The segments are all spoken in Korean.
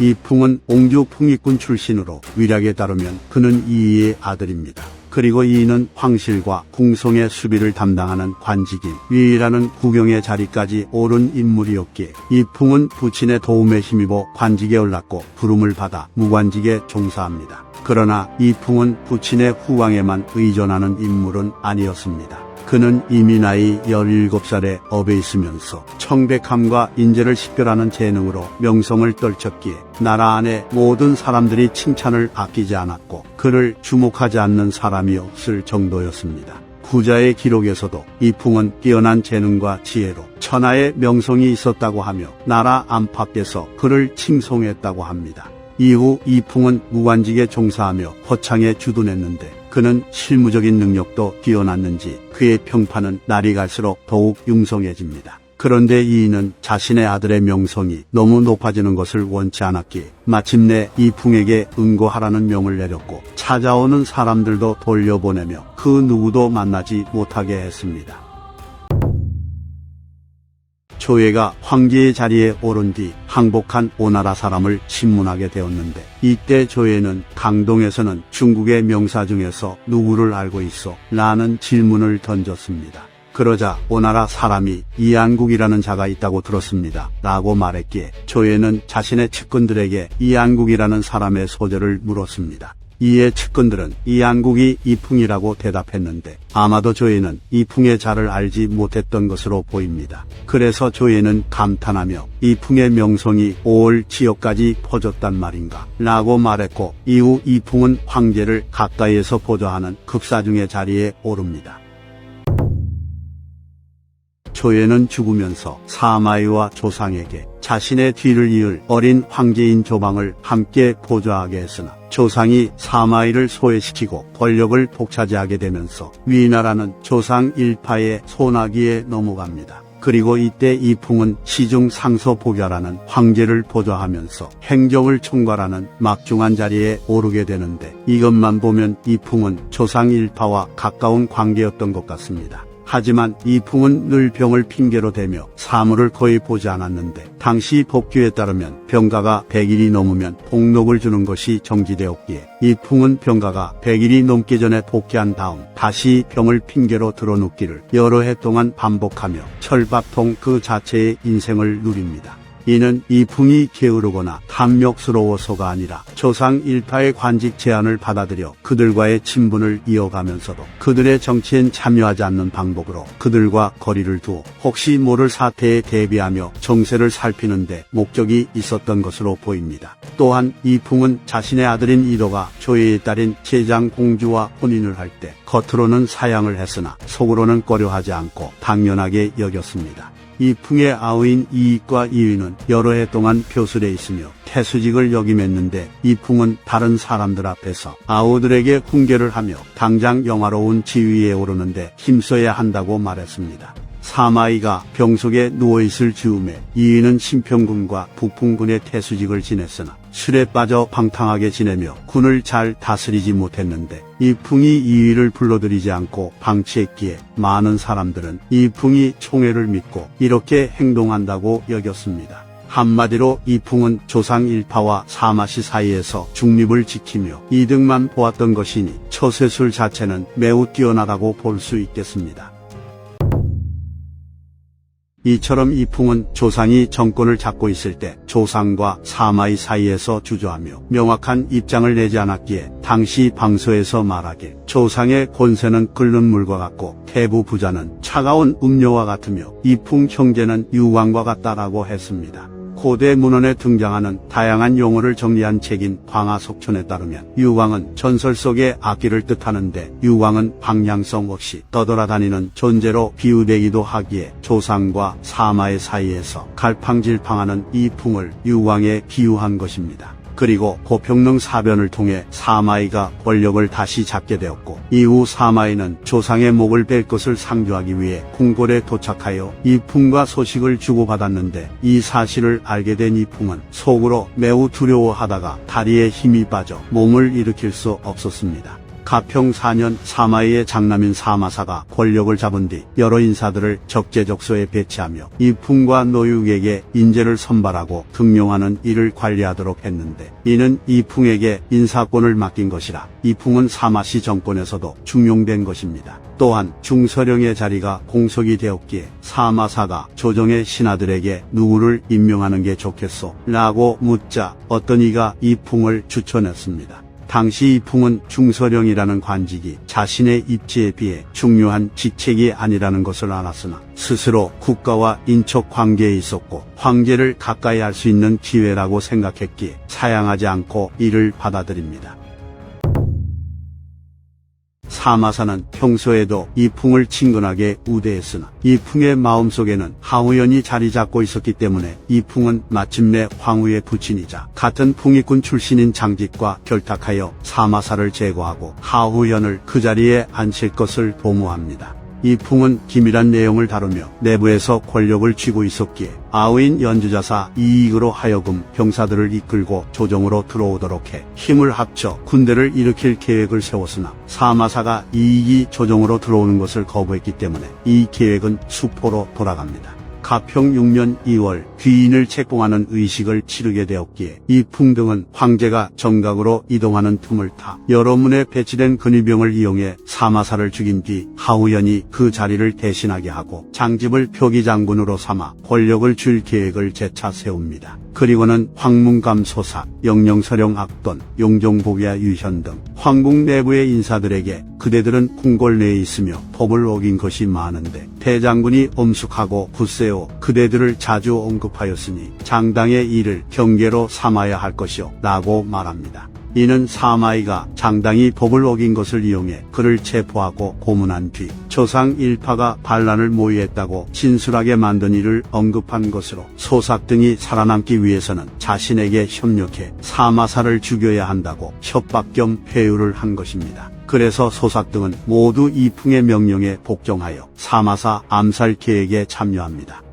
이 풍은 옹주 풍익군 출신으로 위략에 따르면 그는 이이의 아들입니다. 그리고 이는 황실과 궁성의 수비를 담당하는 관직인 위라는 구경의 자리까지 오른 인물이었기에 이풍은 부친의 도움에 힘입어 관직에 올랐고 부름을 받아 무관직에 종사합니다. 그러나 이풍은 부친의 후왕에만 의존하는 인물은 아니었습니다. 그는 이미 나이 17살에 업에 있으면서 청백함과 인재를 식별하는 재능으로 명성을 떨쳤기에 나라 안에 모든 사람들이 칭찬을 아끼지 않았고 그를 주목하지 않는 사람이 없을 정도였습니다. 부자의 기록에서도 이풍은 뛰어난 재능과 지혜로 천하의 명성이 있었다고 하며 나라 안팎에서 그를 칭송했다고 합니다. 이후 이풍은 무관직에 종사하며 허창에 주둔했는데 그는 실무적인 능력도 뛰어났는지 그의 평판은 날이 갈수록 더욱 융성해집니다. 그런데 이인은 자신의 아들의 명성이 너무 높아지는 것을 원치 않았기에 마침내 이풍에게 응고하라는 명을 내렸고 찾아오는 사람들도 돌려보내며 그 누구도 만나지 못하게 했습니다. 조예가 황제의 자리에 오른 뒤 항복한 오나라 사람을 신문하게 되었는데 이때 조예는 강동에서는 중국의 명사 중에서 누구를 알고 있어? 라는 질문을 던졌습니다. 그러자 오나라 사람이 이안국이라는 자가 있다고 들었습니다. 라고 말했기에 조예는 자신의 측근들에게 이안국이라는 사람의 소재를 물었습니다. 이에 측근들은 이안국이 이풍이라고 대답했는데 아마도 조예는 이풍의 자를 알지 못했던 것으로 보입니다. 그래서 조예는 감탄하며 이풍의 명성이 올 지역까지 퍼졌단 말인가 라고 말했고 이후 이풍은 황제를 가까이에서 보좌하는 급사중의 자리에 오릅니다. 조예는 죽으면서 사마이와 조상에게 자신의 뒤를 이을 어린 황제인 조방을 함께 보좌하게 했으나 조상이 사마이를 소외시키고 권력을 독차지하게 되면서 위나라는 조상 일파의 소나기에 넘어갑니다. 그리고 이때 이풍은 시중 상서 복야라는 황제를 보좌하면서 행정을 총괄하는 막중한 자리에 오르게 되는데 이것만 보면 이풍은 조상 일파와 가까운 관계였던 것 같습니다. 하지만 이풍은 늘 병을 핑계로 대며 사물을 거의 보지 않았는데 당시 법규에 따르면 병가가 100일이 넘으면 복록을 주는 것이 정지되었기에 이풍은 병가가 100일이 넘기 전에 복귀한 다음 다시 병을 핑계로 들어눕기를 여러 해 동안 반복하며 철밥통 그 자체의 인생을 누립니다. 이는 이풍이 게으르거나 탐욕스러워서가 아니라 조상 일파의 관직 제안을 받아들여 그들과의 친분을 이어가면서도 그들의 정치엔 참여하지 않는 방법으로 그들과 거리를 두어 혹시 모를 사태에 대비하며 정세를 살피는데 목적이 있었던 것으로 보입니다. 또한 이풍은 자신의 아들인 이도가 조예의 딸인 제장 공주와 혼인을 할 때 겉으로는 사양을 했으나 속으로는 꺼려하지 않고 당연하게 여겼습니다. 이 풍의 아우인 이익과 이위는 여러 해 동안 표술에 있으며 태수직을 역임했는데 이풍은 다른 사람들 앞에서 아우들에게 훈계를 하며 당장 영화로운 지위에 오르는데 힘써야 한다고 말했습니다. 사마이가 병 속에 누워있을 즈음에 이위는 신평군과 북풍군의 태수직을 지냈으나 술에 빠져 방탕하게 지내며 군을 잘 다스리지 못했는데 이풍이 이위를 불러들이지 않고 방치했기에 많은 사람들은 이풍이 총애를 믿고 이렇게 행동한다고 여겼습니다. 한마디로 이풍은 조상 일파와 사마시 사이에서 중립을 지키며 이득만 보았던 것이니 처세술 자체는 매우 뛰어나다고 볼 수 있겠습니다. 이처럼 이풍은 조상이 정권을 잡고 있을 때 조상과 사마이 사이에서 주저하며 명확한 입장을 내지 않았기에 당시 방서에서 말하길 조상의 권세는 끓는 물과 같고 태부 부자는 차가운 음료와 같으며 이풍 형제는 유황과 같다라고 했습니다. 고대 문헌에 등장하는 다양한 용어를 정리한 책인 광화속천에 따르면 유왕은 전설 속의 악기를 뜻하는데 유왕은 방향성 없이 떠돌아다니는 존재로 비유되기도 하기에 조상과 사마의 사이에서 갈팡질팡하는 이 풍을 유왕에 비유한 것입니다. 그리고 고평릉 사변을 통해 사마이가 권력을 다시 잡게 되었고 이후 사마이는 조상의 목을 뺄 것을 상주하기 위해 궁궐에 도착하여 이풍과 소식을 주고받았는데 이 사실을 알게 된 이풍은 속으로 매우 두려워하다가 다리에 힘이 빠져 몸을 일으킬 수 없었습니다. 가평 4년 사마이의 장남인 사마사가 권력을 잡은 뒤 여러 인사들을 적재적소에 배치하며 이풍과 노육에게 인재를 선발하고 등용하는 일을 관리하도록 했는데 이는 이풍에게 인사권을 맡긴 것이라 이풍은 사마시 정권에서도 중용된 것입니다. 또한 중서령의 자리가 공석이 되었기에 사마사가 조정의 신하들에게 누구를 임명하는 게 좋겠소? 라고 묻자 어떤 이가 이풍을 추천했습니다. 당시 이풍은 중서령이라는 관직이 자신의 입지에 비해 중요한 직책이 아니라는 것을 알았으나 스스로 국가와 인척 관계에 있었고 황제를 가까이 할 수 있는 기회라고 생각했기에 사양하지 않고 이를 받아들입니다. 사마사는 평소에도 이풍을 친근하게 우대했으나 이풍의 마음속에는 하우연이 자리 잡고 있었기 때문에 이풍은 마침내 황후의 부친이자 같은 풍이꾼 출신인 장직과 결탁하여 사마사를 제거하고 하우연을 그 자리에 앉힐 것을 도모합니다. 이 풍은 기밀한 내용을 다루며 내부에서 권력을 쥐고 있었기에 아우인 연주자사 이익으로 하여금 병사들을 이끌고 조정으로 들어오도록 해 힘을 합쳐 군대를 일으킬 계획을 세웠으나 사마사가 이익이 조정으로 들어오는 것을 거부했기 때문에 이 계획은 수포로 돌아갑니다. 가평 6년 2월 귀인을 책봉하는 의식을 치르게 되었기에 이 풍등은 황제가 정각으로 이동하는 틈을 타 여러 문에 배치된 근위병을 이용해 사마사를 죽인 뒤 하우연이 그 자리를 대신하게 하고 장집을 표기장군으로 삼아 권력을 줄 계획을 재차 세웁니다. 그리고는 황문감 소사, 영영서령 악돈, 용종복야 유현 등 황궁 내부의 인사들에게 그대들은 궁궐 내에 있으며 법을 어긴 것이 많은데 대장군이 엄숙하고 굳세오 그대들을 자주 언급하였으니 장당의 일을 경계로 삼아야 할 것이오 라고 말합니다. 이는 사마이가 장당이 법을 어긴 것을 이용해 그를 체포하고 고문한 뒤 조상 일파가 반란을 모의했다고 진술하게 만든 일을 언급한 것으로 소삭 등이 살아남기 위해서는 자신에게 협력해 사마사를 죽여야 한다고 협박 겸 회유를 한 것입니다. 그래서 소삭 등은 모두 이풍의 명령에 복종하여 사마사 암살 계획에 참여합니다.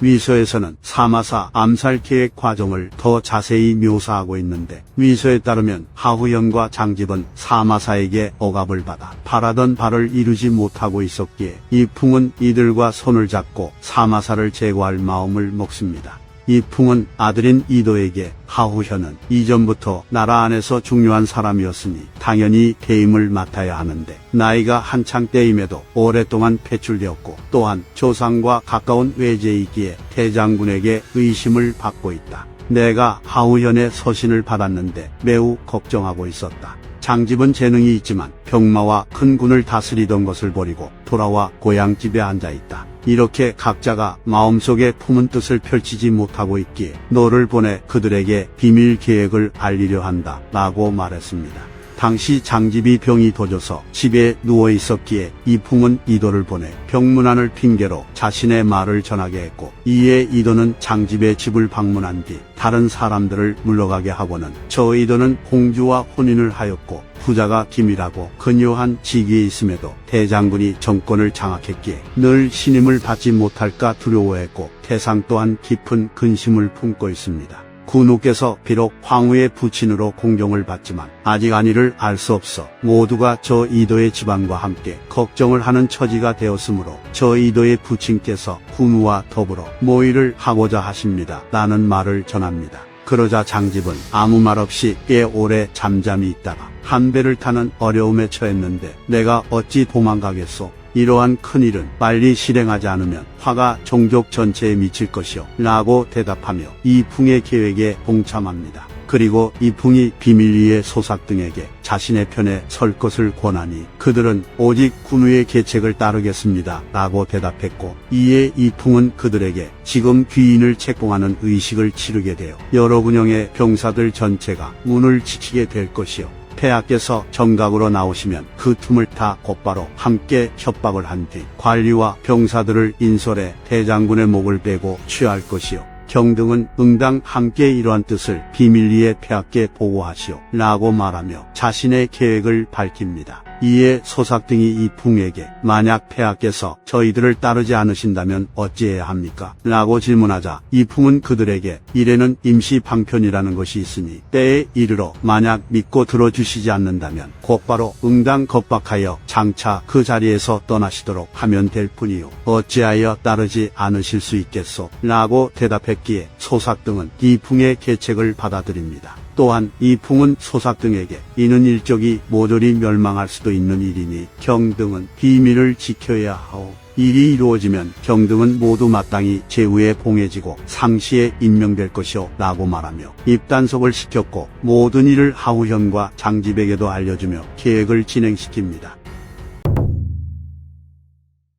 위서에서는 사마사 암살 계획 과정을 더 자세히 묘사하고 있는데 위서에 따르면 하후연과 장집은 사마사에게 억압을 받아 바라던 바를 이루지 못하고 있었기에 이풍은 이들과 손을 잡고 사마사를 제거할 마음을 먹습니다. 이풍은 아들인 이도에게 하후현은 이전부터 나라 안에서 중요한 사람이었으니 당연히 대임을 맡아야 하는데 나이가 한창 때임에도 오랫동안 배출되었고 또한 조상과 가까운 외제이기에 대장군에게 의심을 받고 있다. 내가 하우현의 서신을 받았는데 매우 걱정하고 있었다. 장집은 재능이 있지만 병마와 큰 군을 다스리던 것을 버리고 돌아와 고향집에 앉아 있다. 이렇게 각자가 마음속에 품은 뜻을 펼치지 못하고 있기에 너를 보내 그들에게 비밀 계획을 알리려 한다. 라고 말했습니다. 당시 장집이 병이 도져서 집에 누워 있었기에 이풍은 이도를 보내 병문안을 핑계로 자신의 말을 전하게 했고 이에 이도는 장집의 집을 방문한 뒤 다른 사람들을 물러가게 하고는 저 이도는 공주와 혼인을 하였고 부자가 기밀하고 근요한 직위에 있음에도 대장군이 정권을 장악했기에 늘 신임을 받지 못할까 두려워했고 태상 또한 깊은 근심을 품고 있습니다. 군우께서 비록 황후의 부친으로 공경을 받지만 아직 아니를 알 수 없어 모두가 저 이도의 집안과 함께 걱정을 하는 처지가 되었으므로 저 이도의 부친께서 군우와 더불어 모의를 하고자 하십니다. 라는 말을 전합니다. 그러자 장집은 아무 말 없이 꽤 오래 잠잠히 있다가 한 배를 타는 어려움에 처했는데 내가 어찌 도망가겠소? 이러한 큰일은 빨리 실행하지 않으면 화가 종족 전체에 미칠 것이오. 라고 대답하며 이풍의 계획에 동참합니다. 그리고 이풍이 비밀리의 소삭 등에게 자신의 편에 설 것을 권하니 그들은 오직 군우의 계책을 따르겠습니다. 라고 대답했고 이에 이풍은 그들에게 지금 귀인을 책봉하는 의식을 치르게 되어 여러 군영의 병사들 전체가 문을 지키게 될 것이요. 폐하께서 정각으로 나오시면 그 틈을 타 곧바로 함께 협박을 한 뒤 관리와 병사들을 인솔해 대장군의 목을 베고 취할 것이요. 경등은 응당 함께 이러한 뜻을 비밀리에 폐하께 보고하시오. 라고 말하며 자신의 계획을 밝힙니다. 이에 소삭등이 이 풍에게 만약 폐하께서 저희들을 따르지 않으신다면 어찌해야 합니까? 라고 질문하자 이 풍은 그들에게 이래는 임시 방편이라는 것이 있으니 때에 이르러 만약 믿고 들어주시지 않는다면 곧바로 응당 겁박하여 장차 그 자리에서 떠나시도록 하면 될 뿐이요. 어찌하여 따르지 않으실 수 있겠소? 라고 대답했기에 소삭등은 이 풍의 계책을 받아들입니다. 또한 이 풍은 소삭 등에게 이는 일적이 모조리 멸망할 수도 있는 일이니 경등은 비밀을 지켜야 하오. 일이 이루어지면 경등은 모두 마땅히 제후에 봉해지고 상시에 임명될 것이오 라고 말하며 입단속을 시켰고 모든 일을 하우현과 장지백에도 알려주며 계획을 진행시킵니다.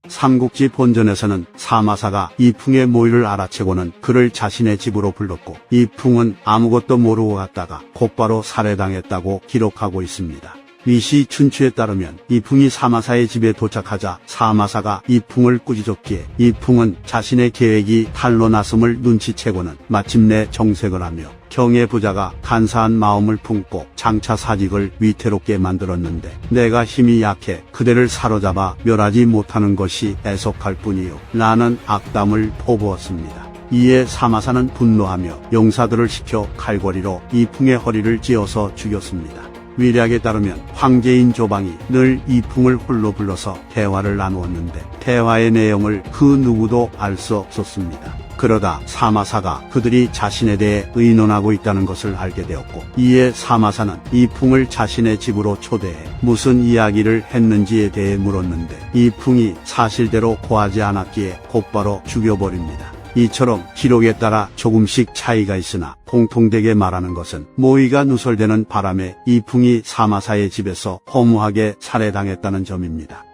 삼국지 본전에서는 사마사가 이풍의 모의를 알아채고는 그를 자신의 집으로 불렀고 이풍은 아무것도 모르고 갔다가 곧바로 살해당했다고 기록하고 있습니다. 위시 춘추에 따르면 이풍이 사마사의 집에 도착하자 사마사가 이풍을 꾸짖었기에 이풍은 자신의 계획이 탄로 났음을 눈치채고는 마침내 정색을 하며 경의 부자가 간사한 마음을 품고 장차 사직을 위태롭게 만들었는데 내가 힘이 약해 그대를 사로잡아 멸하지 못하는 것이 애석할 뿐이요 나는 악담을 포부었습니다. 이에 사마사는 분노하며 용사들을 시켜 칼거리로 이풍의 허리를 찧어서 죽였습니다. 위략에 따르면 황제인 조방이 늘 이풍을 홀로 불러서 대화를 나누었는데 대화의 내용을 그 누구도 알 수 없었습니다. 그러다 사마사가 그들이 자신에 대해 의논하고 있다는 것을 알게 되었고 이에 사마사는 이풍을 자신의 집으로 초대해 무슨 이야기를 했는지에 대해 물었는데 이풍이 사실대로 고하지 않았기에 곧바로 죽여버립니다. 이처럼 기록에 따라 조금씩 차이가 있으나 공통되게 말하는 것은 모의가 누설되는 바람에 이풍이 사마사의 집에서 허무하게 살해당했다는 점입니다.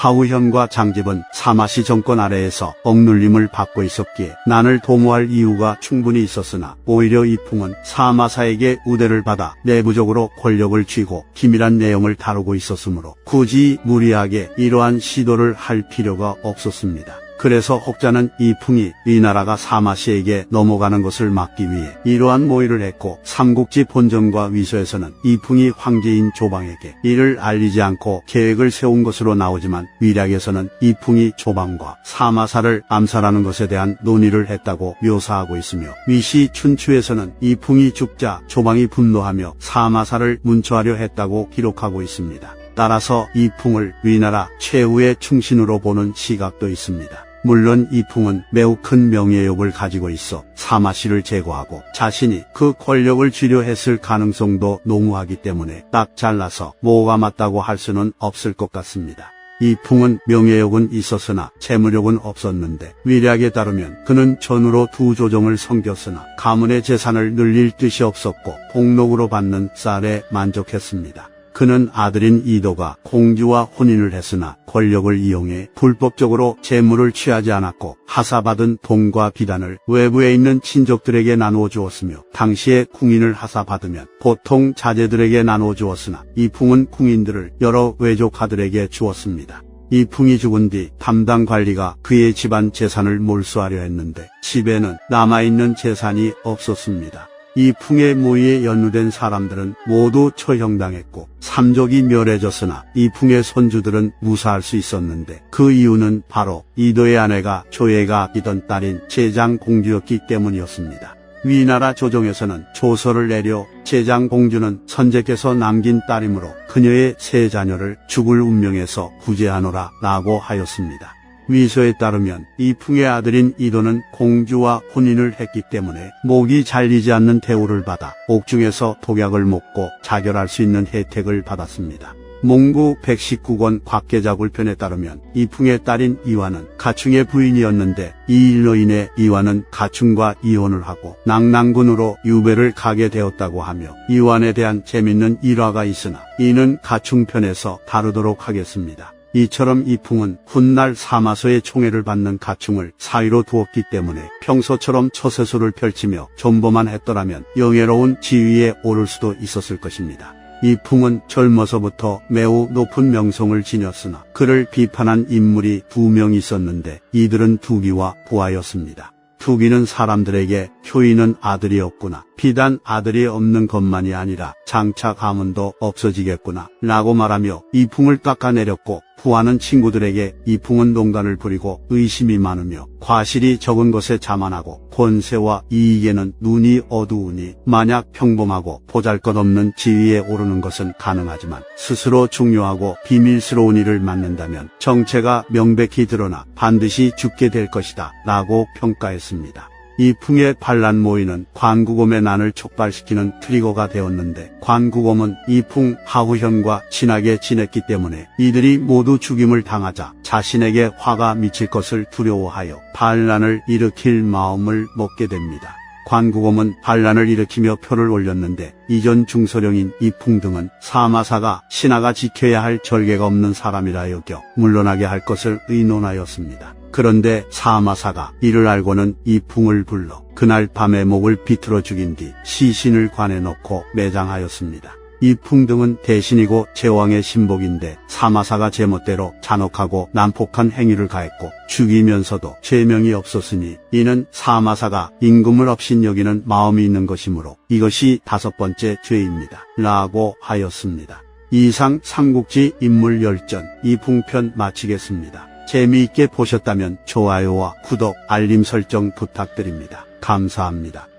하우현과 장집은 사마시 정권 아래에서 억눌림을 받고 있었기에 난을 도모할 이유가 충분히 있었으나 오히려 이풍은 사마사에게 우대를 받아 내부적으로 권력을 쥐고 기밀한 내용을 다루고 있었으므로 굳이 무리하게 이러한 시도를 할 필요가 없었습니다. 그래서 혹자는 이 풍이 이 나라가 사마시에게 넘어가는 것을 막기 위해 이러한 모의를 했고 삼국지 본전과 위서에서는 이 풍이 황제인 조방에게 이를 알리지 않고 계획을 세운 것으로 나오지만 위략에서는 이 풍이 조방과 사마사를 암살하는 것에 대한 논의를 했다고 묘사하고 있으며 위시 춘추에서는 이 풍이 죽자 조방이 분노하며 사마사를 문초하려 했다고 기록하고 있습니다. 따라서 이 풍을 위나라 최후의 충신으로 보는 시각도 있습니다. 물론 이풍은 매우 큰 명예욕을 가지고 있어 사마씨를 제거하고 자신이 그 권력을 쥐려 했을 가능성도 농후하기 때문에 딱 잘라서 뭐가 맞다고 할 수는 없을 것 같습니다. 이풍은 명예욕은 있었으나 재물욕은 없었는데 위략에 따르면 그는 전으로 두 조정을 섬겼으나 가문의 재산을 늘릴 뜻이 없었고 복록으로 받는 쌀에 만족했습니다. 그는 아들인 이도가 공주와 혼인을 했으나 권력을 이용해 불법적으로 재물을 취하지 않았고 하사받은 돈과 비단을 외부에 있는 친족들에게 나누어 주었으며 당시에 궁인을 하사받으면 보통 자제들에게 나누어 주었으나 이풍은 궁인들을 여러 외조카들에게 주었습니다. 이풍이 죽은 뒤 담당 관리가 그의 집안 재산을 몰수하려 했는데 집에는 남아있는 재산이 없었습니다. 이 풍의 모의에 연루된 사람들은 모두 처형당했고 삼족이 멸해졌으나 이 풍의 손주들은 무사할 수 있었는데 그 이유는 바로 이도의 아내가 조예가 아끼던 딸인 제장 공주였기 때문이었습니다. 위나라 조정에서는 조서를 내려 제장 공주는 선제께서 남긴 딸이므로 그녀의 세 자녀를 죽을 운명에서 구제하노라 라고 하였습니다. 위서에 따르면 이풍의 아들인 이도는 공주와 혼인을 했기 때문에 목이 잘리지 않는 대우를 받아 옥중에서 독약을 먹고 자결할 수 있는 혜택을 받았습니다. 몽구 119권 곽계자굴편에 따르면 이풍의 딸인 이화는 가충의 부인이었는데 이 일로 인해 이화는 가충과 이혼을 하고 낙랑군으로 유배를 가게 되었다고 하며 이완에 대한 재밌는 일화가 있으나 이는 가충편에서 다루도록 하겠습니다. 이처럼 이 풍은 훗날 사마소의 총애를 받는 가충을 사위로 두었기 때문에 평소처럼 처세술을 펼치며 존버만 했더라면 영예로운 지위에 오를 수도 있었을 것입니다. 이 풍은 젊어서부터 매우 높은 명성을 지녔으나 그를 비판한 인물이 두 명 있었는데 이들은 두기와 부하였습니다. 투기는 사람들에게 효인은 아들이 없구나. 비단 아들이 없는 것만이 아니라 장차 가문도 없어지겠구나. 라고 말하며 이풍을 깎아내렸고 부하는 친구들에게 이풍은 농간을 부리고 의심이 많으며 과실이 적은 것에 자만하고 권세와 이익에는 눈이 어두우니 만약 평범하고 보잘것없는 지위에 오르는 것은 가능하지만 스스로 중요하고 비밀스러운 일을 맡는다면 정체가 명백히 드러나 반드시 죽게 될 것이다 라고 평가했습니다. 이 풍의 반란 모의는 관구검의 난을 촉발시키는 트리거가 되었는데 관구검은 이풍 하후현과 친하게 지냈기 때문에 이들이 모두 죽임을 당하자 자신에게 화가 미칠 것을 두려워하여 반란을 일으킬 마음을 먹게 됩니다. 관구검은 반란을 일으키며 표를 올렸는데 이전 중서령인 이풍 등은 사마사가 신하가 지켜야 할 절개가 없는 사람이라 여겨 물러나게 할 것을 의논하였습니다. 그런데 사마사가 이를 알고는 이 풍을 불러 그날 밤에 목을 비틀어 죽인 뒤 시신을 관에 넣고 매장하였습니다. 이 풍 등은 대신이고 제왕의 신복인데 사마사가 제멋대로 잔혹하고 난폭한 행위를 가했고 죽이면서도 죄명이 없었으니 이는 사마사가 임금을 업신여기는 마음이 있는 것이므로 이것이 다섯 번째 죄입니다. 라고 하였습니다. 이상 삼국지 인물 열전 이풍편 마치겠습니다. 재미있게 보셨다면 좋아요와 구독, 알림 설정 부탁드립니다. 감사합니다.